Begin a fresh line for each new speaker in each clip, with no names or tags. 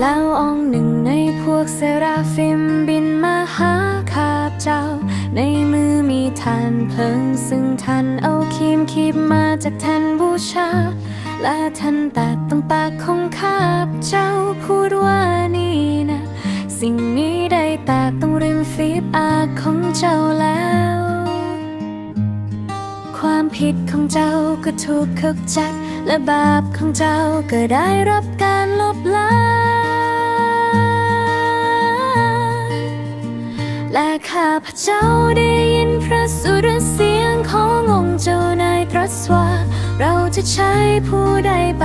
แล้วองหนึ่งในพวกเซราฟิมบินมาหาข้าพเจ้า ในมือมีทานเพลิง ซึ่งท่านเอาคีมคีบมาจากแท่นบูชา และท่านแตะตรงปากของข้าพเจ้าพูดว่านี่นะ สิ่งนี้ได้แตะตรงริมฝีปากของเจ้าแล้ว ความผิดของเจ้าก็ถูกขจัดและบาปของเจ้าก็ได้รับการลบล้าง ข้าพเจ้าได้ยินพระสุรเสียงขององค์เจ้านายตรัสว่าเราจะใช้ผู้ใดไป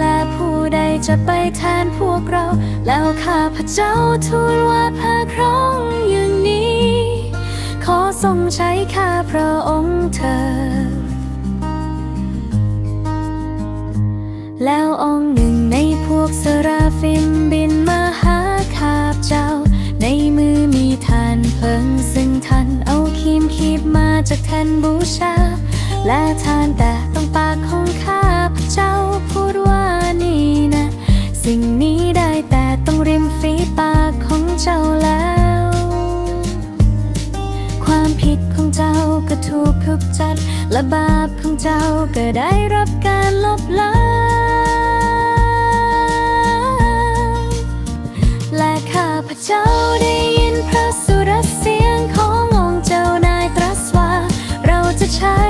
และผู้ใดจะไปแทนพวกเรา แล้วข้าพเจ้าทูลว่าพระครองอย่างนี้ ขอทรงใช้ข้าพระองค์เถิดแล้วองค์ จากแทนบูชา และทานแต่ต้องปากของข้าพเจ้าพูดว่านี่นะ สิ่งนี้ได้แต่ต้องริมฝีปากของเจ้าแล้ว ความผิดของเจ้าก็ถูกขจัด และบาปของเจ้าก็ได้รับการลบล้างและข้าพเจ้าได้ 拆